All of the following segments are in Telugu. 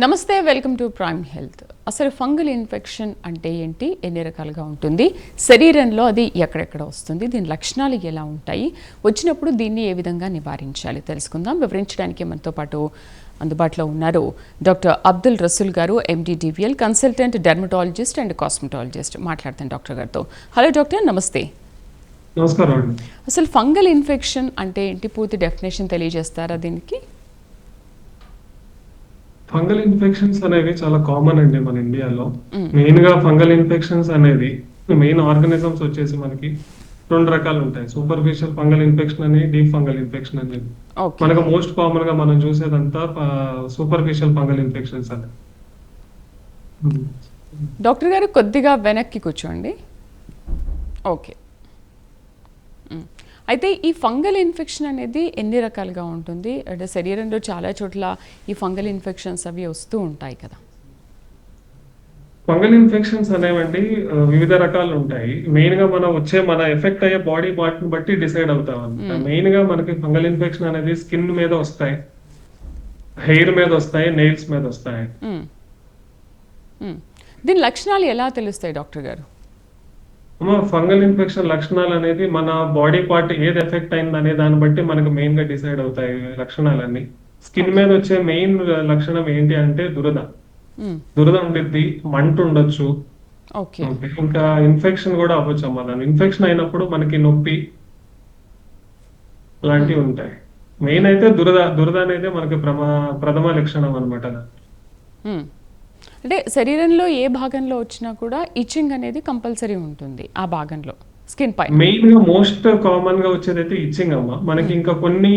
నమస్తే వెల్కమ్ టు ప్రైమ్ హెల్త్. అసలు ఫంగల్ ఇన్ఫెక్షన్ అంటే ఏంటి? ఎన్ని రకాలుగా ఉంటుంది? శరీరంలో అది ఎక్కడెక్కడ వస్తుంది? దీని లక్షణాలు ఎలా ఉంటాయి? వచ్చినప్పుడు దీన్ని ఏ విధంగా నివారించాలి? తెలుసుకుందాం. వివరించడానికి మనతో పాటు అందుబాటులో ఉన్నారు డాక్టర్ అబ్దుల్ రసూల్ గారు MDDVL consultant dermatologist and cosmetologist. మాట్లాడుతాను డాక్టర్ గారితో. హలో డాక్టర్ నమస్తే. నమస్కారం అసలు ఫంగల్ ఇన్ఫెక్షన్ అంటే ఏంటి? పూర్తి డెఫినేషన్ తెలియజేస్తారా దీనికి? ఫంగల్ ఇన్ఫెక్షన్స్ అనేవి చాలా కామన్ అండి మన ఇండియాలో. మెయిన్గా ఫంగల్ ఇన్ఫెక్షన్స్ అనేది మెయిన్ ఆర్గానిజమ్స్ వచ్చేసి మనకి రెండు రకాలు ఉంటాయి. సూపర్ఫిషియల్ ఫంగల్ ఇన్ఫెక్షన్ అని డీప్ ఫంగల్ ఇన్ఫెక్షన్ ఓకే. మనకు మోస్ట్ కామన్గా మనం చూసేదంతా సూపర్ఫిషియల్ ఫంగల్ ఇన్ఫెక్షన్స్ అని. డాక్టర్ గారు కొద్దిగా వెనక్కి కూర్చోండి. ఓకే. అయితే ఈ ఫంగల్ ఇన్ఫెక్షన్ అనేది ఎన్ని రకాలుగా ఉంటుంది? అంటే శరీరంలో చాలా చోట్ల ఈ ఫంగల్ ఇన్ఫెక్షన్స్ అవి వస్తూ ఉంటాయి కదా. ఫంగల్ ఇన్ఫెక్షన్స్ అనేవండి వివిధ రకాలు ఉంటాయి. మెయిన్గా మనం వచ్చే మన ఎఫెక్ట్ అయ్యే బాడీ పార్ట్ని బట్టి డిసైడ్ అవుతాం అనమాట మెయిన్గా మనకి ఫంగల్ ఇన్ఫెక్షన్ అనేది స్కిన్ మీద వస్తాయి హెయిర్ మీద వస్తాయి నెయిల్స్ మీద వస్తాయి. దీని లక్షణాలు ఎలా తెలుస్తాయి డాక్టర్ గారు? ఫంగల్ ఇన్ఫెక్షన్ లక్షణాలు అనేది మన బాడీ పార్ట్ ఏది ఎఫెక్ట్ అయింది అనే దాన్ని బట్టి మనకు మెయిన్గా డిసైడ్ అవుతాయి లక్షణాలన్నీ. స్కిన్ మీద వచ్చే మెయిన్ లక్షణం ఏంటి అంటే దురద. దురద ఉండిద్ది మంట ఉండొచ్చు. ఇంకా ఇన్ఫెక్షన్ కూడా అవ్వచ్చు అమ్మా. దాని ఇన్ఫెక్షన్ అయినప్పుడు మనకి నొప్పి లాంటివి ఉంటాయి. మెయిన్ అయితే దురద దురద అనేది మనకి ప్రమా ప్రథమ లక్షణం అనమాట. అంటే శరీరంలో ఏ భాగంలో వచ్చినా కూడా ఇచ్చింగ్ అనేది కంపల్సరీ ఉంటుంది ఆ భాగంలో స్కిన్ పై. మెయిన్గా మోస్ట్ కామన్గా వచ్చేది అయితే ఇచ్చింగ్ అమ్మ. మనకి ఇంకా కొన్ని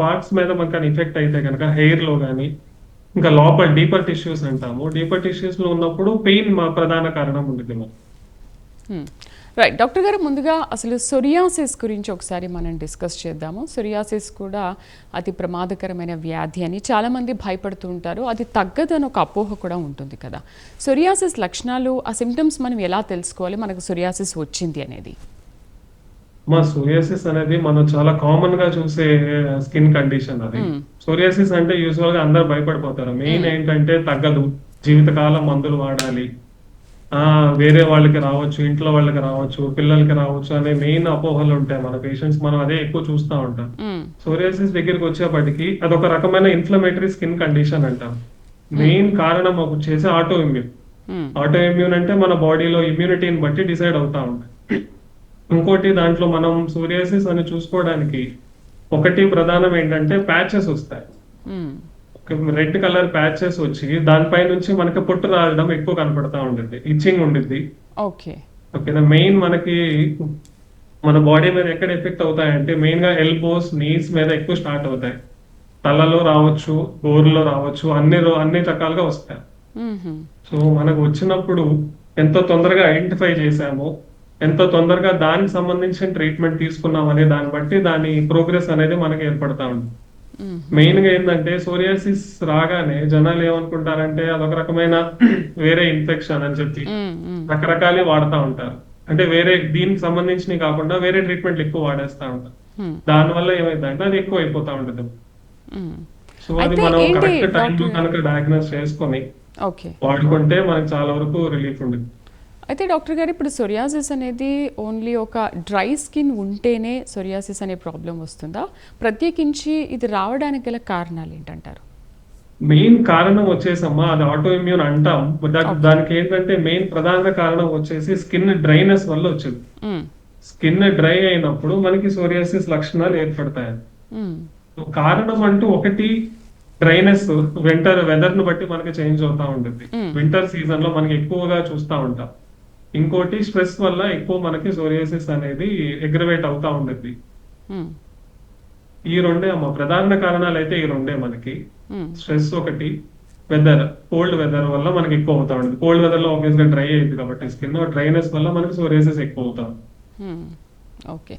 పార్ట్స్ మీద మనకి ఎఫెక్ట్ అయితే కనుక హెయిర్లో గానీ ఇంకా లోపల డీపర్ టిష్యూస్ అంటాము. డీపర్ టిష్యూస్లో ఉన్నప్పుడు పెయిన్ మా ప్రధాన కారణం ఉంటుంది మనకి రైట్ డాక్టర్ గారు ముందుగా అసలు సొరియాసిస్ గురించి ఒకసారి మనం డిస్కస్ చేద్దాము. సొరియాసిస్ కూడా అతి ప్రమాదకరమైన వ్యాధి అని చాలామంది భయపడుతూ ఉంటారు. అది తగ్గదని ఒక అపోహ కూడా ఉంటుంది కదా. సొరియాసిస్ లక్షణాలు ఆ సిమ్టమ్స్ మనం ఎలా తెలుసుకోవాలి? మనకు సొరియాసిస్ వచ్చింది అనేది. మా సోరియాసిస్ అనేది మనం చాలా కామన్గా చూసే స్కిన్ కండిషన్ అది. సోరియాసిస్ అంటే యూజువల్గా అందరు భయపడిపోతారు. మెయిన్ ఏంటంటే తగ్గదు. జీవితకాలం మందులు వాడాలి. వేరే వాళ్ళకి రావచ్చు ఇంట్లో వాళ్ళకి రావచ్చు పిల్లలకి రావచ్చు అనే మెయిన్ అపోహలు ఉంటాయి మన పేషెంట్స్ మనం అదే ఎక్కువ చూస్తూ ఉంటాం. సోరియాసిస్ దగ్గరికి వచ్చేప్పటికి అదొక రకమైన ఇన్ఫ్లమేటరీ స్కిన్ కండిషన్ అంటాం. మెయిన్ కారణం వచ్చేసి ఆటో ఇమ్యూన్. ఆటో ఇమ్యూన్ అంటే మన బాడీలో ఇమ్యూనిటీని బట్టి డిసైడ్ అవుతా ఉంటాయి ఇంకోటి దాంట్లో మనం సూరియాసిస్ అని చూసుకోవడానికి ఒకటి ప్రధానం ఏంటంటే ప్యాచెస్ వస్తాయి. రెడ్ కలర్ ప్యాచెస్ వచ్చి దానిపై నుంచి మనకి పొట్టు రావడం ఎక్కువ కనపడతా ఉంటుంది ఇచ్చింగ్ ఉండిద్ది. ఓకే. ఓకేనా మెయిన్ మనకి మన బాడీ మీద ఎక్కడ ఎఫెక్ట్ అవుతాయంటే మెయిన్గా ఎల్బోస్ నీస్ మీద ఎక్కువ స్టార్ట్ అవుతాయి. తలలో రావచ్చు గోరులో రావచ్చు అన్ని అన్ని రకాలుగా వస్తాయి. సో మనకు వచ్చినప్పుడు ఎంత తొందరగా ఐడెంటిఫై చేసామో ఎంత తొందరగా దానికి సంబంధించిన ట్రీట్మెంట్ తీసుకున్నాం అనే దాన్ని బట్టి దాని ప్రోగ్రెస్ అనేది మనకి ఏర్పడతా ఉంది మ్మ్. మెయిన్గా ఏంటంటే సోరియాసిస్ రాగానే జనాలు ఏమనుకుంటారంటే అదొక రకమైన వేరే ఇన్ఫెక్షన్ అని చెప్పి. రకరకాలే వాడుతూ ఉంటారు అంటే వేరే దీనికి సంబంధించినవి కాకుండా వేరే ట్రీట్మెంట్లు ఎక్కువ వాడేస్తా ఉంటారు. దాని వల్ల ఏమైందంటే అది ఎక్కువ అయిపోతా ఉంటుంది. సో అది మనం కరెక్ట్ డాక్టర్ కనుక డయాగ్నోస్ చేసుకొని వాడుకుంటే మనకి చాలా వరకు రిలీఫ్ ఉంటుంది అయితే డాక్టర్ గారు ఇప్పుడు సొరియాసిస్ అనేది ఓన్లీ ఒక డ్రై స్కిన్ ఉంటేనే సొరియాసిస్ అనే ప్రాబ్లం వస్తుందా? ప్రత్యేకించి ఇది రావడానికి గల కారణాలు ఏంటంటారు? మెయిన్ కారణం వచ్చేసమ్మా అది ఆటో ఇమ్యూన్ అంటాం దానికి ఏంటంటే మెయిన్ ప్రధాన కారణం వచ్చేసి స్కిన్ డ్రైనెస్ వల్ల వచ్చింది. మ్మ్. స్కిన్ డ్రై అయినప్పుడు మనకి సోరియాసిస్ లక్షణాలు ఏర్పడతాయి. సో కారణం అంటూ ఒకటి డ్రైనెస్ వింటర్ వెదర్ను బట్టి మనకి చేంజ్ అవుతా ఉంటుంది. వింటర్ సీజన్లో మనకి ఎక్కువగా చూస్తా ఉంటాం. ఇంకోటి స్ట్రెస్ వల్ల ఎక్కువ మనకి సోరియాసిస్ అనేది ఎగ్రవేట్ అవుతా ఉంటుంది మ్మ్. ఈ రెండే అమ్మ ప్రధాన కారణాలు అయితే ఈ రెండే మనకి మ్మ్. స్ట్రెస్ ఒకటి వెదర్ కోల్డ్ వెదర్ వల్ల మనకి ఎక్కువ అవుతా ఉంటుంది కోల్డ్ వెదర్లో ఆబ్వియస్గా డ్రై అయింది కాబట్టి స్కిన్ డ్రైనెస్ వల్ల మనకి సోరియాసిస్ ఎక్కువ అవుతా. ఓకే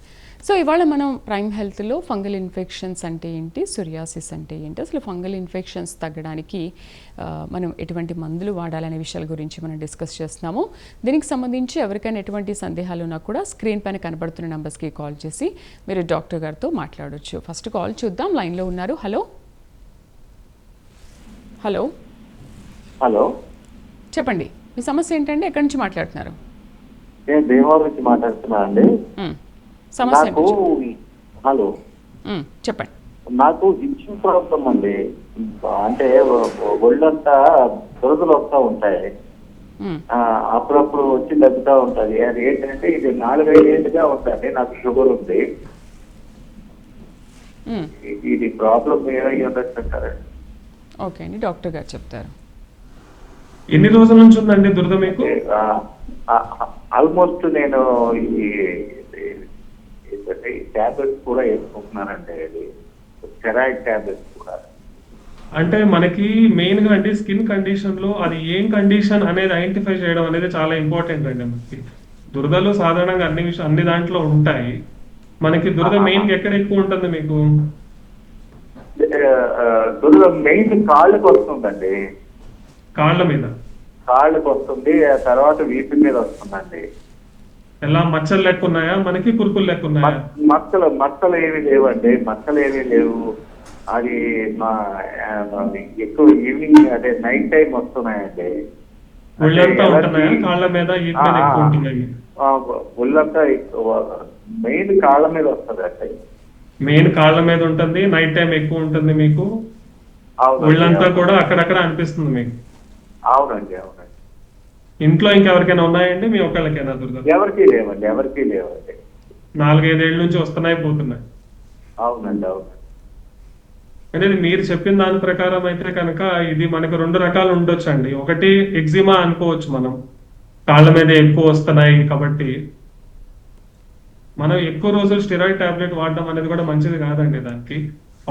సో ఇవాళ మనం ప్రైమ్ హెల్త్లో ఫంగల్ ఇన్ఫెక్షన్స్ అంటే ఏంటి? సొరియాసిస్ అంటే ఏంటి? అసలు ఫంగల్ ఇన్ఫెక్షన్స్ తగ్గడానికి మనం ఎటువంటి మందులు వాడాలనే విషయాల గురించి మనం డిస్కస్ చేస్తున్నాము. దీనికి సంబంధించి ఎవరికైనా ఎటువంటి సందేహాలు ఉన్నా కూడా స్క్రీన్ పైన కనబడుతున్న నెంబర్స్కి కాల్ చేసి మీరు డాక్టర్ గారితో మాట్లాడొచ్చు. ఫస్ట్ కాల్ చూద్దాం. లైన్లో ఉన్నారు. హలో. హలో. హలో. చెప్పండి. మీ సమస్య ఏంటండి? ఎక్కడి నుంచి మాట్లాడుతున్నారు? నేను భీమవరం నుంచి మాట్లాడుతున్నా అండి నాకు? హలో. చెప్పండి. నాకు ఇచ్చింగ్ ప్రాబ్లం అండి. అంటే ఒళ్ళంతా దురదలు వస్తూ ఉంటాయి. అప్పుడప్పుడు వచ్చి తగ్గుతూ ఉంటది. అది ఏంటంటే ఇది నాలుగైదు ఏళ్ళుగా ఉందండి. నాకు షుగర్ ఉంది. ఇది ప్రాబ్లం ఏమై ఉండొచ్చు అంటారండి ఓకే అండి డాక్టర్ గారు చెప్తారు. ఎన్ని రోజుల నుంచి ఉందండి దురద మీకు? ఆల్మోస్ట్ నేను ఈ టాబ్లెట్స్ కూడా వేసుకుంటున్నానండి ఇది స్టెరాయిడ్ టాబ్లెట్స్ కూడా. అంటే మనకి మెయిన్గా అంటే స్కిన్ కండిషన్లో అది ఏం కండిషన్ అనేది ఐడెంటిఫై చేయడం అనేది చాలా ఇంపార్టెంట్ అండి మనకి. దురదలు సాధారణంగా అన్ని విషయం అన్ని దాంట్లో ఉంటాయి. మనకి దురద మెయిన్ ఎక్కడ ఎక్కువ ఉంటుంది మీకు? దురద మెయిన్ కాళ్ళకి వస్తుందండి. కాళ్ళ మీద. కాళ్ళకి వస్తుంది ఆ తర్వాత వీపు మీద వస్తుందండి. ఎలా మచ్చలు లెక్క ఉన్నాయా మనకి కురుకులు లెక్క ఉన్నాయా మచ్చ- మచ్చలు మచ్చలు ఏమీ లేవండి. మచ్చలు ఏమీ లేవు. అది మా ఎక్కువ ఈవినింగ్ అదే నైట్ టైం వస్తున్నాయండి. కాళ్ళ మీద ఒళ్ళంతా మెయిన్ కాళ్ళ మీద వస్తుంది అండి మెయిన్ కాళ్ళ మీద ఉంటుంది నైట్ టైం ఎక్కువ ఉంటుంది మీకు? ఒళ్ళంతా. కూడా అక్కడక్కడ అనిపిస్తుంది మీకు? అవునండి అవునండి. ఇంట్లో ఇంకెవరికైనా ఉన్నాయండి? మీ ఒక్కళ్ళకైనా దురద ఎవరికీ లేవండి ఎవరికీ లేవండి. నాలుగైదేళ్ళ నుంచి వస్తున్నాయి పోతున్నాయి. అవునండి అవునండి అనేది మీరు చెప్పిన దాని ప్రకారం అయితే కనుక ఇది మనకు రెండు రకాలు ఉండొచ్చు అండి ఒకటి ఎగ్జిమా అనుకోవచ్చు మనం. కాళ్ళ మీద ఎక్కువ వస్తున్నాయి కాబట్టి. మనం ఎక్కువ రోజులు స్టెరాయిడ్ టాబ్లెట్ వాడడం అనేది కూడా మంచిది కాదండి దానికి.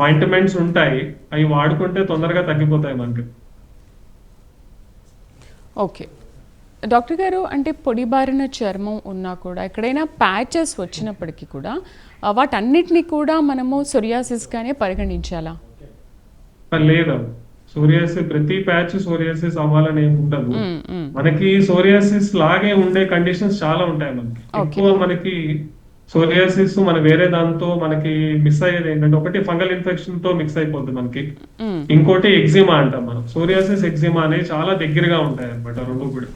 ఆయింట్మెంట్స్ ఉంటాయి అవి వాడుకుంటే తొందరగా తగ్గిపోతాయి మనకి. ఓకే. డాక్టర్ గారు అంటే పొడిబారిన చర్మం ఉన్నా కూడా ఎక్కడైనా ప్యాచెస్ వచ్చినప్పటికీ కూడా వాటన్నిటిని కూడా మనము సొరియాసిస్గానే పరిగణించాలా? లేదు. సోరియాసిస్ ప్రతి ప్యాచ్ సోరియాసిస్ అవ్వాలని ఏమి ఉండదు. మనకి సోరియాసిస్ లాగే ఉండే కండిషన్స్ చాలా ఉంటాయి మనకి. ఎక్కువ మనకి సోరియాసిస్ మన వేరే దాంతో మనకి మిస్ అయ్యేది ఏంటంటే ఒకటి ఫంగల్ ఇన్ఫెక్షన్తో మిక్స్ అయిపోద్ది మనకి. ఇంకోటి ఎగ్జిమా అంటాం మనం. సోరియాసిస్ ఎగ్జిమా అనేవి చాలా దగ్గరగా ఉంటాయి అనమాట రెండు కూడా.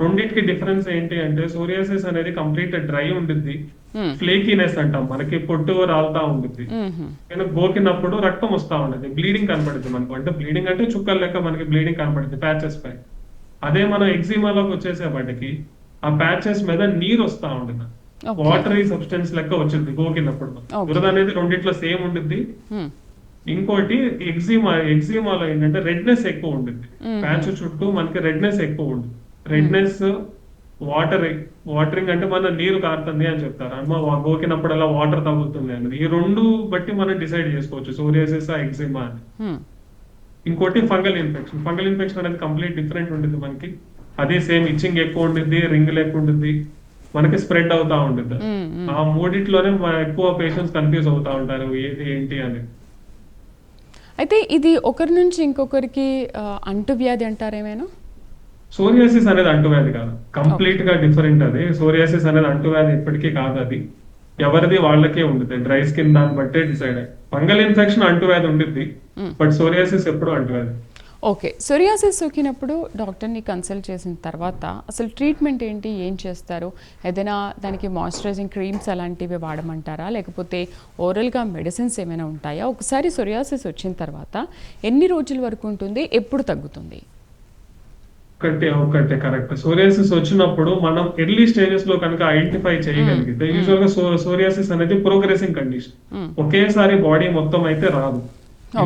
రెండింటికి డిఫరెన్స్ ఏంటి అంటే సోరియాసిస్ అనేది కంప్లీట్ డ్రై ఉండిద్ది. ఫ్లేకీనెస్ అంటాం. మనకి పొట్టు రాలుతా ఉంటుంది నేను గోకినప్పుడు రక్తం వస్తా ఉండదు బ్లీడింగ్ కనపడుతుంది మనకు. అంటే బ్లీడింగ్ అంటే చుక్కల లెక్క మనకి బ్లీడింగ్ కనపడుతుంది ప్యాచెస్ పై. అదే మనం ఎగ్జిమాలోకి వచ్చేసేపటికి ఆ ప్యాచెస్ మీద నీరు వస్తా ఉంటుంది. వాటరీ సబ్స్టెన్స్ లెక్క వచ్చింది గోకినప్పుడు. దురద అనేది రెండిట్లో సేమ్ ఉండిద్ది. మ్, ఇంకోటి ఎగ్జిమా ఎగ్జిమాలో ఏంటంటే రెడ్నెస్ ఎక్కువ Mhm. ప్యాచ్ చుట్టూ మనకి రెడ్నెస్ ఎక్కువ ఉంటుంది రెడ్నెస్ వాటర్ వాటరింగ్ అంటే మన నీరు కారుతుంది అని చెప్తారు. అమ్మ వా- గోకినప్పుడల్లా వాటర్ తగ్గుతుంది అనేది ఈ రెండు బట్టి మనం డిసైడ్ చేసుకోవచ్చు. సోరియాసిస్ ఎగ్జిమా అని. మ్, ఇంకోటి ఫంగల్ ఇన్ఫెక్షన్ ఫంగల్ ఇన్ఫెక్షన్ అనేది కంప్లీట్ డిఫరెంట్ ఉంటుంది మనకి. అదే సేమ్ ఇచ్చింగ్ ఎక్కువ ఉంటుంది రింగ్ ఎక్కువ ఉంటుంది మనకి స్ప్రెడ్ అవుతా ఉంటుంది. ఆ మూడిట్లోనే ఎక్కువ పేషెంట్స్ కన్ఫ్యూజ్ అవుతా ఉంటారు ఏది ఏంటి అని. అయితే ఇది ఒకరి నుంచి ఇంకొకరికి అంటువ్యాధి అంటారేమైనా సోరియాసిస్ అనేది అంటువ్యాధి కాదు. కంప్లీట్గా డిఫరెంట్ అది. సోరియాసిస్ అనేది అంటువ్యాధి ఎప్పటికీ కాదు అది. ఎవరిది వాళ్ళకే ఉంటుంది డ్రై స్కిన్ దాన్ని బట్టే డిసైడ్ అయ్యి. ఫంగల్ ఇన్ఫెక్షన్ అంటువ్యాధి ఉండిద్ది. బట్ సోరియాసిస్ ఎప్పుడు అంటువ్యాధి. ఓకే. సొరియాసిస్ సోకినప్పుడు డాక్టర్ని కన్సల్ట్ చేసిన తర్వాత అసలు ట్రీట్మెంట్ ఏంటి? ఏం చేస్తారు? ఏదైనా దానికి మాయిశ్చరైజింగ్ క్రీమ్స్ అలాంటివి వాడమంటారా? లేకపోతే ఓరల్గా మెడిసిన్స్ ఏమైనా ఉంటాయా? ఒకసారి సొరియాసిస్ వచ్చిన తర్వాత ఎన్ని రోజుల వరకు ఉంటుంది? ఎప్పుడు తగ్గుతుంది? ఒకటే ఒకటే కరెక్ట్. సోరియాసిస్ వచ్చినప్పుడు మనం ఎర్లీ స్టేజెస్లో కనుక ఐడెంటిఫై చేయగలిగితే యూజువల్గా సోరియాసిస్ అనేది ప్రోగ్రెసింగ్ కండిషన్. ఒకేసారి బాడీ మొత్తం అయితే రాదు.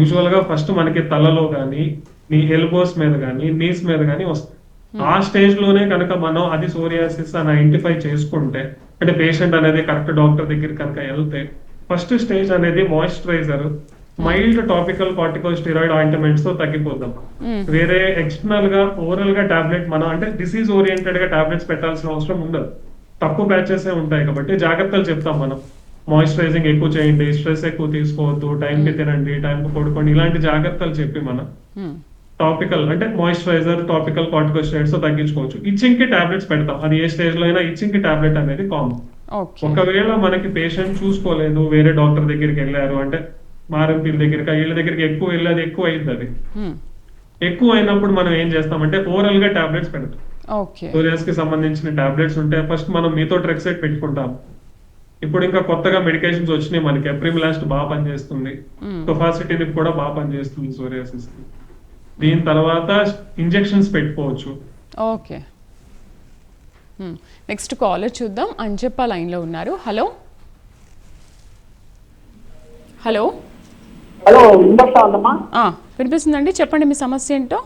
యూజువల్గా ఫస్ట్ మనకి తలలో గానీ నీ ఎల్బోస్ మీద గానీ నీస్ మీద గానీ వస్తుంది ఆ స్టేజ్లోనే కనుక మనం అది సోరియాసిస్ అని ఐడెంటిఫై చేసుకుంటే అంటే పేషెంట్ అనేది కరెక్ట్ డాక్టర్ దగ్గరికి కనుక వెళ్తే ఫస్ట్ స్టేజ్ అనేది moisturizer mild topical cortical steroid ఆయింట్మెంట్స్తో తగ్గిపోద్దాం. మ్మ్. వేరే ఎక్స్టర్నల్గా ఓరల్గా టాబ్లెట్ మనం అంటే డిసీజ్ ఓరియంటెడ్గా టాబ్లెట్స్ పెట్టాల్సిన అవసరం ఉండదు. తక్కువ ప్యాచెస్ ఉంటాయి కాబట్టి జాగ్రత్తలు చెప్తాం మనం. మాయిశ్చరైజింగ్ ఎక్కువ చేయండి స్ట్రెస్ ఎక్కువ తీసుకోవద్దు టైం కి తినండి టైం కి పడుకోండి ఇలాంటి జాగ్రత్తలు చెప్పి మనం. టాపికల్ అంటే మాయిశ్చరైజర్ టాపికల్ కార్టికోస్టైడ్స్తో తగ్గించుకోవచ్చు. ఇచ్చింగ్కి టాబ్లెట్స్ పెడతాం. అది ఏ స్టేజ్లో అయినా ఇచ్చింగ్కి టాబ్లెట్ అనేది కామన్ ఒకవేళ మనకి పేషెంట్ చూసుకోలేదు వేరే డాక్టర్ దగ్గరికి వెళ్ళారు అంటే మారంపీల దగ్గరికి వీళ్ళ దగ్గరికి ఎక్కువ వెళ్ళేది ఎక్కువ అయింది అది. మ్మ్. ఎక్కువ అయినప్పుడు మనం ఏం చేస్తామంటే ఓరల్గా టాబ్లెట్స్ పెడతాం. సోరియాస్కి సంబంధించిన టాబ్లెట్స్ ఉంటే ఫస్ట్ మనం మీతో ట్రెక్సైట్ పెట్టుకుంటాం. ఇప్పుడు ఇంకా కొత్తగా మెడికేషన్స్ వచ్చినాయి మనకి. ఎప్రిమిలాస్ట్ బాగా పనిచేస్తుంది. టుఫాసిటీని కూడా బాగా పనిచేస్తుంది సోరియాసిస్ దీని తర్వాత ఇంజెక్షన్స్ పెట్టుకోవచ్చు. ఓకే. నెక్స్ట్ కాలర్ చూద్దాం. అంజప్ప లైన్లో ఉన్నారు. హలో? హలో? హలో వినిపిస్తుందండి? చెప్పండి మీ సమస్య ఏంటో?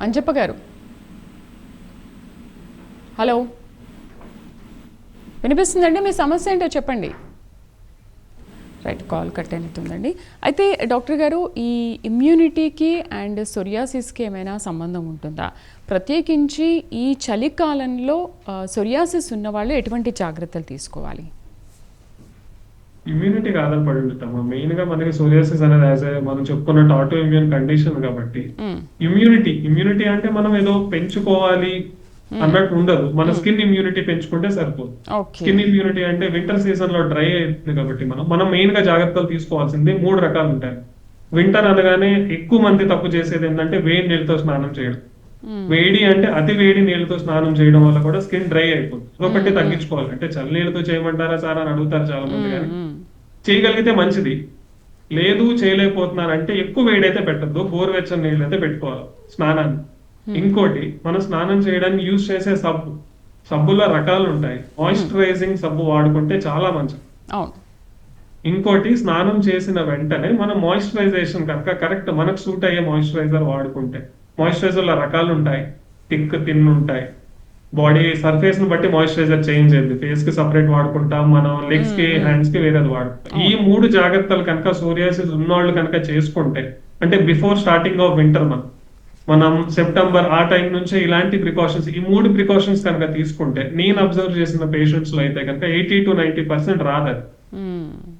అంజప్ప గారు? హలో? వినిపిస్తుందండి? మీ సమస్య ఏంటో చెప్పండి. రైట్ కాల్ కట్ అవుతుందండి అయితే డాక్టర్ గారు ఈ ఇమ్యూనిటీకి అండ్ సొరియాసిస్కి ఏమైనా సంబంధం ఉంటుందా? ప్రత్యేకించి ఈ చలికాలంలో సొరియాసిస్ ఉన్న వాళ్ళు ఎటువంటి జాగ్రత్తలు తీసుకోవాలి? ఇమ్యూనిటీకి ఆధారపడి ఉంటాము? మెయిన్గా మనకి సోరియాసిస్ అనేది యాజ్ మనం చెప్పుకున్నట్టు ఆటో ఇమ్యూన్ కండిషన్ కాబట్టి. ఇమ్యూనిటీ ఇమ్యూనిటీ అంటే మనం ఏదో పెంచుకోవాలి అన్నట్టు ఉండదు. మన స్కిన్ ఇమ్యూనిటీ పెంచుకుంటే సరిపోదు. స్కిన్ ఇమ్యూనిటీ అంటే వింటర్ సీజన్లో డ్రై అవుతుంది కాబట్టి మనం మనం మెయిన్గా జాగ్రత్తలు తీసుకోవాల్సింది మూడు రకాలు ఉంటాయి. వింటర్ అనగానే ఎక్కువ మంది తప్పు చేసేది ఏంటంటే వేడి నీళ్ళతో స్నానం చేయడం. వేడి అంటే అతి వేడి నీళ్ళతో స్నానం చేయడం వల్ల కూడా స్కిన్ డ్రై అయిపోతుంది. ఒకటి తగ్గించుకోవాలి. అంటే చల్ల నీళ్ళతో చేయమంటారా సార్ అని అడుగుతారు చాలా మంది కానీ. చేయగలిగితే మంచిది. లేదు చేయలేకపోతున్నారు అంటే ఎక్కువ వేడైతే పెట్టద్దు. గోరువెచ్చని నీళ్ళు అయితే పెట్టుకోవాలి. స్నానాన్ని. ఇంకోటి మనం స్నానం చేయడానికి యూజ్ చేసే సబ్బు సబ్బులో రకాలు ఉంటాయి మాయిశ్చరైజింగ్ సబ్బు వాడుకుంటే చాలా మంచిది. ఇంకోటి స్నానం చేసిన వెంటనే మనం మాయిశ్చరైజేషన్ కనుక కరెక్ట్ మనకు సూట్ అయ్యే మాయిశ్చరైజర్ వాడుకుంటే మాయిశ్చరైజర్లో రకాలు ఉంటాయి థిక్ తిన్ ఉంటాయి. బాడీ సర్ఫేస్ని బట్టి మాయిశ్చరైజర్ చేంజ్ అయింది. ఫేస్కి సపరేట్ వాడుకుంటాం మనం లెగ్స్కి హ్యాండ్స్కి వేరేది వాడుకుంటాం. ఈ మూడు జాగ్రత్తలు కనుక సోరియాసిస్ ఉన్నవాళ్ళు కనుక చేసుకుంటే అంటే బిఫోర్ స్టార్టింగ్ ఆఫ్ వింటర్ మనం మనం సెప్టెంబర్ ఆ టైం నుంచే ఇలాంటి ప్రికాషన్స్ ఈ మూడు ప్రికాషన్స్ కనుక తీసుకుంటే నేను అబ్జర్వ్ చేసిన పేషెంట్స్లో అయితే కనుక ఎయిటీ టు నైన్టీ పర్సెంట్ రాదది.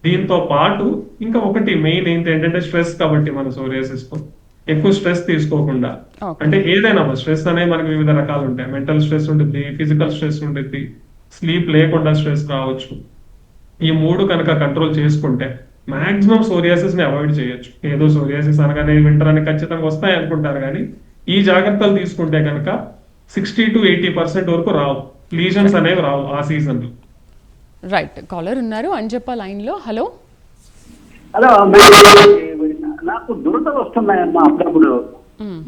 దీంతో పాటు ఇంకా ఒకటి మెయిన్ ఏంటి ఏంటంటే స్ట్రెస్ కాబట్టి మన సోరియాసిస్ ఎక్కువ స్ట్రెస్ తీసుకోకుండా. అంటే ఏదైనా స్ట్రెస్ అనేది మనకి వివిధ రకాలు ఉంటాయి. మెంటల్ స్ట్రెస్ ఉంటుంది ఫిజికల్ స్ట్రెస్ ఉంటుంది స్లీప్ లేకుండా స్ట్రెస్ రావచ్చు. ఈ మూడు కనుక కంట్రోల్ చేసుకుంటే మాక్సిమం సోరియాసిస్ని అవాయిడ్ చేయొచ్చు. ఏదో సోరియాసిస్ అనగానే వింటర్ అని ఖచ్చితంగా వస్తాయి అనుకుంటారు కానీ ఈ జాగ్రత్తలు తీసుకుంటే కనుక సిక్స్టీ టు ఎయిటీ పర్సెంట్ వరకు రావు. లీజన్స్ అనేవి రావు ఆ సీజన్లో. రైట్ కాలర్ ఉన్నారు. అంజప్ప లైన్లో హలో హలో మేడం, నాకు దురదలు వస్తున్నాయమ్మా అప్పుడప్పుడు.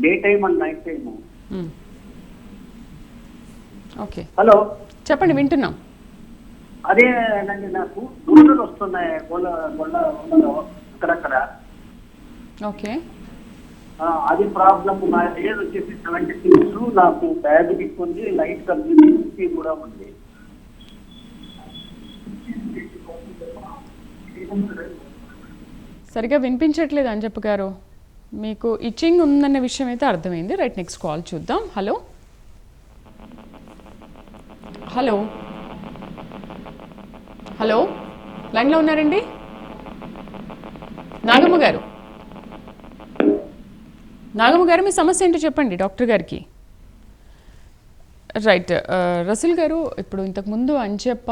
Day time and night time. Okay hello చెప్పండి వింటున్నాం. అదే నండి నాకు దురదలు వస్తున్నాయి గొల్ల గొల్ల అక్కడక్కడ. ఓకే. అది ప్రాబ్లం నా ఏజ్ వచ్చేసి సెవెంటీ సిక్స్ నాకు డయాబెటిక్ ఉంది లైట్ కమ్యూనిటీ కూడా ఉంది. సరిగా వినిపించట్లేదు అంజప్ప గారు. మీకు ఇచ్చింగ్ ఉందన్న విషయం అయితే అర్థమైంది. రైట్ నెక్స్ట్ కాల్ చూద్దాం. హలో హలో హలో లైన్లో ఉన్నారండి? నాగమ్మ గారు. నాగమ్మ గారు మీ సమస్య ఏంటో చెప్పండి డాక్టర్ గారికి. రైట్ రసిల్ గారు ఇప్పుడు ఇంతకుముందు అంచెప్ప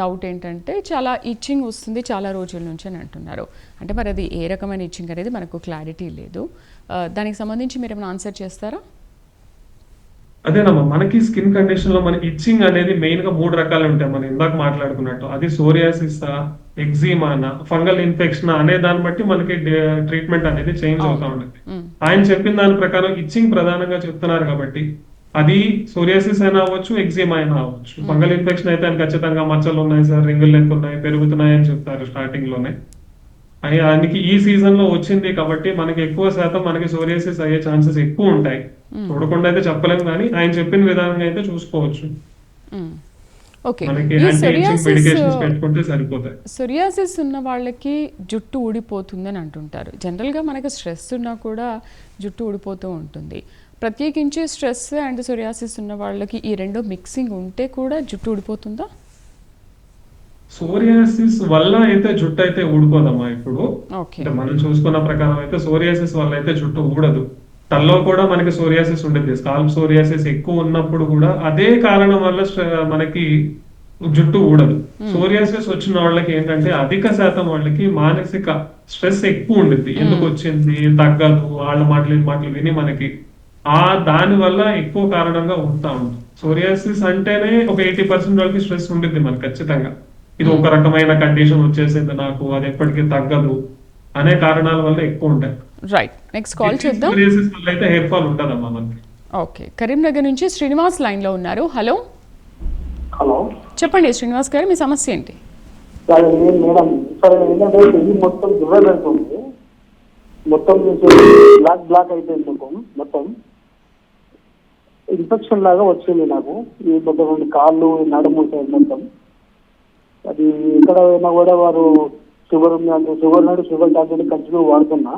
డౌట్ ఏంటంటే చాలా ఇచ్చింగ్ వస్తుంది చాలా రోజుల నుంచి అని అంటున్నారు. అంటే మరి అది ఏ రకమైన ఇచ్చింగ్ అనేది మనకు క్లారిటీ లేదు. దానికి సంబంధించి మీరు ఏమైనా ఆన్సర్ చేస్తారా? అదేనమ్మా మనకి స్కిన్ కండిషన్లో మనకి ఇచ్చింగ్ అనేది మెయిన్గా మూడు రకాలు ఉంటాయి మనం ఇందాక మాట్లాడుకున్నట్టు. అది సోరియాసిస్ ఎగ్జిమానా ఫంగల్ ఇన్ఫెక్షన్ అనే దాన్ని బట్టి మనకి ట్రీట్మెంట్ అనేది చేంజ్ అవుతా ఉంటుంది. ఆయన చెప్పిన దాని ప్రకారం ఇచ్చింగ్ ప్రధానంగా చెప్తున్నారు కాబట్టి అది సోరియాసిస్ అయినా అవ్వచ్చు ఎగ్జిమా అయినా అవ్వచ్చు. ఫంగల్ ఇన్ఫెక్షన్ అయితే ఆయన ఖచ్చితంగా మచ్చలు ఉన్నాయి సార్ రింగులు లెక్క ఉన్నాయి పెరుగుతున్నాయి అని చెప్తారు స్టార్టింగ్లోనే. అయి- ఆయనకి ఈ సీజన్లో వచ్చింది కాబట్టి మనకి ఎక్కువ శాతం మనకి సోరియాసిస్ అయ్యే ఛాన్సెస్ ఎక్కువ ఉంటాయి. చూడకుండా అయితే చెప్పలేము కానీ ఆయన చెప్పిన విధానంగా అయితే చూసుకోవచ్చు. సొరియాసిస్ ఉన్న వాళ్ళకి జుట్టు ఊడిపోతుందని అంటుంటారు. జనరల్గా మనకి స్ట్రెస్ ఉన్నా కూడా జుట్టు ఊడిపోతూ ఉంటుంది. ప్రత్యేకించి స్ట్రెస్ అండ్ సొరియాసిస్ ఉన్న వాళ్ళకి ఈ రెండు మిక్సింగ్ ఉంటే కూడా జుట్టు ఊడిపోతుందా? సోరియాసిస్ వల్ల అయితే జుట్టు అయితే ఊడిపోదమ్మా ఇప్పుడు. అంటే మనం చూసుకున్న ప్రకారం అయితే సోరియాసిస్ వల్ల అయితే జుట్టు ఊడదు. తల్లో కూడా మనకి సోరియాసిస్ ఉండేది స్కాల్ప్ సోరియాసిస్ ఎక్కువ ఉన్నప్పుడు కూడా అదే కారణం వల్ల మనకి జుట్టు ఊడదు. సోరియాసిస్ వచ్చిన వాళ్ళకి ఏంటంటే అధిక శాతం వాళ్ళకి మానసిక స్ట్రెస్ ఎక్కువ ఉండిద్ది. ఎందుకు వచ్చింది? తగ్గదు. వాళ్ళ మాటలు మాటలు విని మనకి ఆ దాని వల్ల ఎక్కువ కారణంగా ఉంటా. ఉంటుంది సోరియాసిస్ అంటేనే ఒక ఎయిటీ పర్సెంట్ వాళ్ళకి స్ట్రెస్ ఉండిద్ది మనకి ఖచ్చితంగా. ఇది ఒక రకమైన కండిషన్ వచ్చేసింది నాకు అది ఎప్పటికీ తగ్గదు అనే కారణాల వల్ల ఎక్కువ ఉంటాయి. రైట్ నెక్స్ట్ కాల్ చూద్దాం. అయితే హెయిర్ ఫాల్ ఉంటుందమ్మా మనకి. ఓకే కరీంనగర్ నుంచి శ్రీనివాస్ లైన్లో ఉన్నారు. హలో హలో చెప్పండి శ్రీనివాస్ గారు మీ సమస్య ఏంటి? మేడం సార్ ఏంటంటే చెయ్యి మొత్తం మొత్తం బ్లాక్ బ్లాక్ అయిపోయింది మొత్తం మొత్తం. ఇన్ఫెక్షన్ లాగా వచ్చింది నాకు. ఈ మొత్తం రెండు కాళ్ళు నడుము సైడ్ మొత్తం. అది ఎక్కడ పోయినా కూడా వారు షుగర్ ఉంది అంటే షుగర్ నాడు షుగర్ టాబ్లెట్ కంటిన్యూ వాడుతున్నా.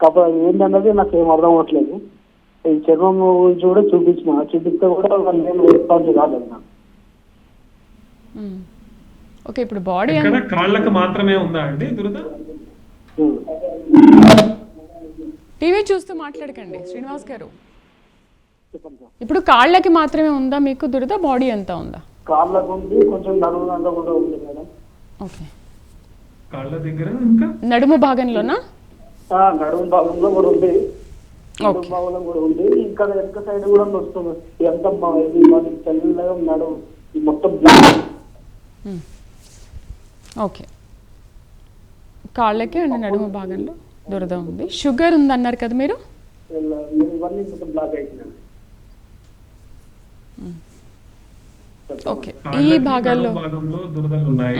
కాకపోతే అది ఏంటన్నది నాకు ఏం అర్థం అవ్వట్లేదు. ఈ చర్మం గురించి కూడా చూపించిన చూపిస్తే కూడా వాళ్ళు ఏం రెస్పాన్స్ రాలేదు నాకు. ఓకే ఇప్పుడు బాడీ కాళ్ళకి మాత్రమే ఉందా అండి దురద? టీవీ చూస్తూ మాట్లాడకండి శ్రీనివాస్ గారు. ఇప్పుడు కాళ్ళకి మాత్రమే ఉందా మీకు దురద? బాడీ అంతా ఉందా? కాళ్ళకు ఉంది కొంచెం నడుము అంతా కూడా ఉంది మేడం. ఓకే. కాళ్ళ దగ్గర ఇంకా? నడుము భాగంలోనా? ఆ, నడుము భాగంలో కూడా ఉంది. నడుము భాగంలో కూడా ఉంది. ఇక్కడ వెనక సైడ్ కూడా వస్తుంది ఎంత ఇది మాది తెల్లగా నడుము. ఈ మొత్తం బ్లాక్. ఓకే. కాళ్ళకి అండ్ నడుము భాగంలో దురద ఉంది. షుగర్ ఉందన్నారు కదా మీరు? బ్లాక్ అయిపోయింది ఈ భాగాల్లో దురదలు ఉన్నాయి.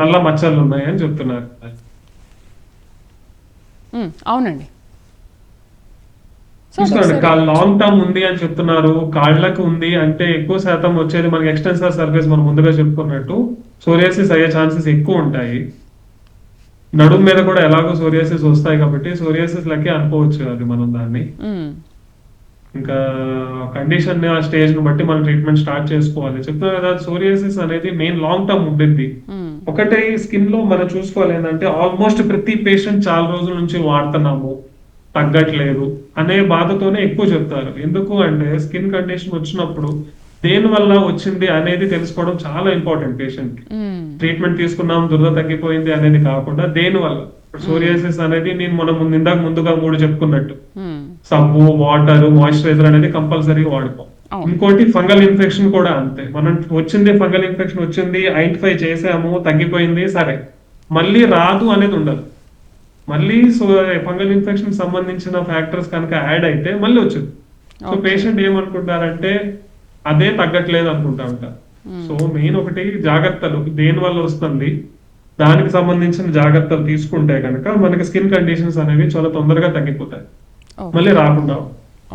నల్ల మచ్చలు ఉన్నాయి అని చెప్తున్నారు. అవునండి. లాంగ్ టర్మ్ ఉంది అని చెప్తున్నారు. కాళ్ళకు ఉంది అంటే ఎక్కువ శాతం వచ్చేది మనకి ఎక్స్టెన్సర్ సర్ఫేస్ మనం ముందుగా చెప్పుకున్నట్టు సోరియాసిస్ అయ్యే ఛాన్సెస్ ఎక్కువ ఉంటాయి. నడుము మీద కూడా ఎలాగో సోరియాసిస్ వస్తాయి కాబట్టి సోరియాసిస్ లకే అనుకోవచ్చు అది మనం దాన్ని. ఇంకా కండిషన్ ఆ స్టేజ్ని బట్టి మనం ట్రీట్మెంట్ స్టార్ట్ చేసుకోవాలి. చెప్తున్నా కదా సోరియాసిస్ అనేది మెయిన్ లాంగ్ టర్మ్ ఉంటుంది. ఒకటే స్కిన్లో మనం చూసుకోవాలి ఏంటంటే ఆల్మోస్ట్ ప్రతి పేషెంట్ చాలా రోజుల నుంచి వాడుతున్నాము. తగ్గట్లేదు అనే బాధతోనే ఎక్కువ చెప్తారు. ఎందుకు అంటే స్కిన్ కండిషన్ వచ్చినప్పుడు దేని వల్ల వచ్చింది అనేది తెలుసుకోవడం చాలా ఇంపార్టెంట్ పేషెంట్. ట్రీట్మెంట్ తీసుకున్నాం దురద తగ్గిపోయింది అనేది కాకుండా దేని వల్ల? సోరియాసిస్ అనేది నేను మనం ముందు- ఇందాక ముందుగా మూడు చెప్పుకున్నట్టు. సబ్బు వాటర్ మాయిశ్చరైజర్ అనేది కంపల్సరీగా వాడుకోం. ఇంకోటి ఫంగల్ ఇన్ఫెక్షన్ కూడా అంతే. మనం వచ్చింది ఫంగల్ ఇన్ఫెక్షన్ వచ్చింది ఐడెంటిఫై చేసాము తగ్గిపోయింది సరే. మళ్ళీ రాదు అనేది ఉండదు. మళ్ళీ సో ఫంగల్ ఇన్ఫెక్షన్ సంబంధించిన ఫ్యాక్టర్స్ కనుక యాడ్ అయితే మళ్ళీ వచ్చింది. సో. పేషెంట్ ఏమనుకుంటారంటే అదే తగ్గట్లేదు అనుకుంటా ఉంటారు. సో మెయిన్ ఒకటి జాగ్రత్తలు. దేని వల్ల వస్తుంది? దానికి సంబంధించిన జాగ్రత్తలు తీసుకుంటే కనుక మనకి స్కిన్ కండిషన్స్ అనేవి చాలా తొందరగా తగ్గిపోతాయి. మళ్ళీ రాకుండా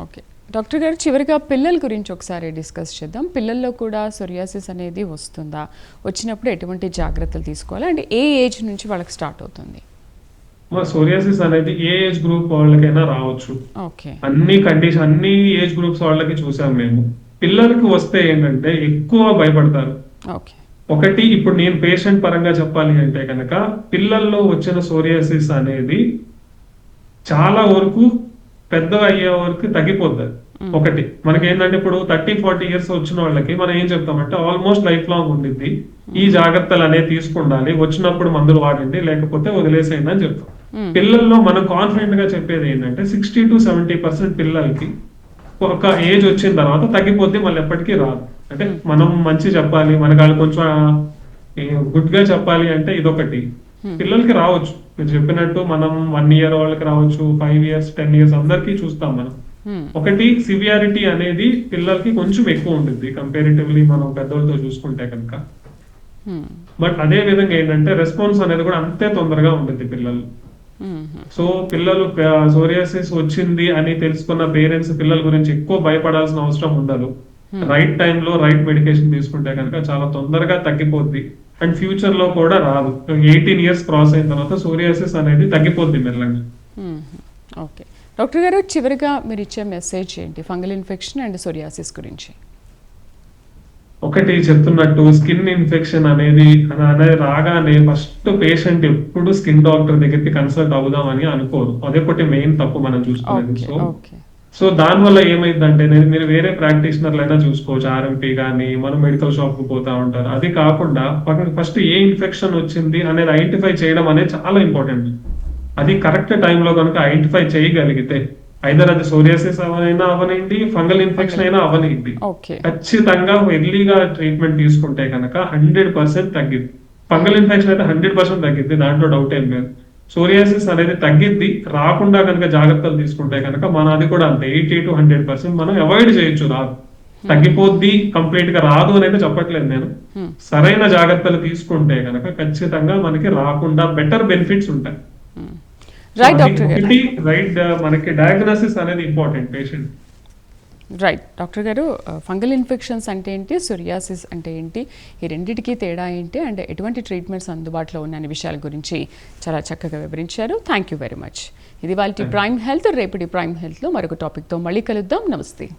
ఓకే డాక్టర్ గారు చివరిగా పిల్లల గురించి ఒకసారి డిస్కస్ చేద్దాం. పిల్లల్లో కూడా సొరియాసిస్ అనేది వస్తుందా? వచ్చినప్పుడు ఎటువంటి జాగ్రత్తలు తీసుకోవాలి? అండ్ ఏ ఏజ్ నుంచి వాళ్ళకి స్టార్ట్ అవుతుంది? మా సోరియాసిస్ అనేది ఏ ఏజ్ గ్రూప్ వాళ్ళకైనా రావచ్చు. ఓకే అన్ని కండిషన్ అన్ని ఏజ్ గ్రూప్స్ వాళ్ళకి చూసాం మేము. పిల్లలకి వస్తే ఏంటంటే ఎక్కువ భయపడతారు. ఓకే ఒకటి ఇప్పుడు నేను పేషెంట్ పరంగా చెప్పాలి అంటే కనుక పిల్లల్లో వచ్చిన సోరియాసిస్ అనేది చాలా వరకు పెద్ద అయ్యే వరకు తగ్గిపోద్ది ఒకటి. మనకి ఏంటంటే ఇప్పుడు థర్టీ ఫార్టీ ఇయర్స్ వచ్చిన వాళ్ళకి మనం ఏం చెప్తామంటే ఆల్మోస్ట్ లైఫ్ లాంగ్ ఉండిద్ది. ఈ జాగ్రత్తలు అనేవి తీసుకుండాలి. వచ్చినప్పుడు మందులు వాడండి లేకపోతే వదిలేసేయండి అని చెప్తాం. పిల్లల్లో మనం కాన్ఫిడెంట్గా చెప్పేది ఏంటంటే సిక్స్టీ టు సెవెంటీ పర్సెంట్ పిల్లలకి ఒక ఏజ్ వచ్చిన తర్వాత తగ్గిపోద్ది మళ్ళీ ఎప్పటికీ రాదు. అంటే మనం మంచి చెప్పాలి మనకి వాళ్ళు కొంచెం గుడ్గా చెప్పాలి అంటే ఇదొకటి. పిల్లలకి రావచ్చు. మీరు చెప్పినట్టు మనం వన్ ఇయర్ వాళ్ళకి రావచ్చు ఫైవ్ ఇయర్స్ టెన్ ఇయర్స్ అందరికీ చూస్తాం మనం. మ్మ్. ఒకటి సివియారిటీ అనేది పిల్లలకి కొంచెం ఎక్కువ ఉంటుంది కంపారిటివ్లీ మనం పెద్దోళ్ళతో చూసుకుంటే కనుక. బట్ అదే విధంగా ఏంటంటే రెస్పాన్స్ అనేది కూడా అంతే తొందరగా ఉంటుంది పిల్లలు. సో పిల్లలు సోరియాసిస్ వచ్చింది అని తెలుసుకున్న పేరెంట్స్ పిల్లల గురించి ఎక్కువ భయపడాల్సిన అవసరం ఉండదు. రైట్ టైంలో రైట్ మెడికేషన్ తీసుకుంటే కనుక చాలా తొందరగా తగ్గిపోద్ది. అండ్ ఫ్యూచర్లో కూడా రాదు. ఎయిటీన్ ఇయర్స్ క్రాస్ అయిన తర్వాత సోరియాసిస్ అనేది తగ్గిపోద్ది మెల్లగా. ఓకే. డాక్టర్ గారు చివరిగా మీరు ఇచ్చే మెసేజ్ ఏంటి? ఫంగల్ ఇన్ఫెక్షన్ అండ్ సొరియాసిస్ గురించి. ఒకటి చెప్తున్నట్టు స్కిన్ ఇన్ఫెక్షన్ అనేది అనేది రాగానే ఫస్ట్ పేషెంట్ ఎప్పుడు స్కిన్ డాక్టర్ దగ్గరికి కన్సల్ట్ అవుదామని అనుకోరు. అదే ఒకటి మెయిన్ తప్పు మనం చూసుకునేది. So okay. సో దానివల్ల ఏమైందంటే నేను మీరు వేరే ప్రాక్టీషనర్లు అయినా చూసుకోవచ్చు ఆర్ఎంపీ కానీ మనం మెడికల్ షాప్కు పోతా ఉంటారు. అది కాకుండా ఫస్ట్ ఏ ఇన్ఫెక్షన్ వచ్చింది అనేది ఐడెంటిఫై చేయడం అనేది చాలా ఇంపార్టెంట్. అది కరెక్ట్ టైంలో కనుక ఐడెంటిఫై చేయగలిగితే ఐదర్ అది సోరియాసిస్ అవనైనా అవనండి ఫంగల్ ఇన్ఫెక్షన్ అయినా అవనండి ఖచ్చితంగా ఎర్లీగా ట్రీట్మెంట్ తీసుకుంటే కనుక హండ్రెడ్ పర్సెంట్ తగ్గిద్ది. ఫంగల్ ఇన్ఫెక్షన్ అయితే హండ్రెడ్ పర్సెంట్ తగ్గిద్ది దాంట్లో డౌట్ ఏం లేదు. సోరియాసిస్ అనేది తగ్గిద్ది రాకుండా కనుక జాగ్రత్తలు తీసుకుంటే కనుక మన అది కూడా అంతే. ఎయిటీ టు హండ్రెడ్ పర్సెంట్ మనం అవాయిడ్ చేయొచ్చు రాదు తగ్గిపోద్ది కంప్లీట్గా రాదు అని అయితే చెప్పట్లేదు నేను. సరైన జాగ్రత్తలు తీసుకుంటే కనుక ఖచ్చితంగా మనకి రాకుండా బెటర్ బెనిఫిట్స్ ఉంటాయి. రైట్ డాక్టర్ రైట్ మనకి డయాగ్నోసిస్ అనేది ఇంపార్టెంట్ పేషెంట్ రైట్ డాక్టర్ గారు ఫంగల్ ఇన్ఫెక్షన్స్ అంటే ఏంటి? సొరియాసిస్ అంటే ఏంటి? ఈ రెండిటికి తేడా ఏంటి? అండ్ ఎటువంటి ట్రీట్మెంట్స్ అందుబాటులో ఉన్న అనే విషయాల గురించి చాలా చక్కగా వివరించారు. థ్యాంక్ యూ వెరీ మచ్ ఇది వాళ్ళ ప్రైమ్ హెల్త్ రేపటి ప్రైమ్ హెల్త్లో మరొక టాపిక్తో మళ్ళీ కలుద్దాం. నమస్తే.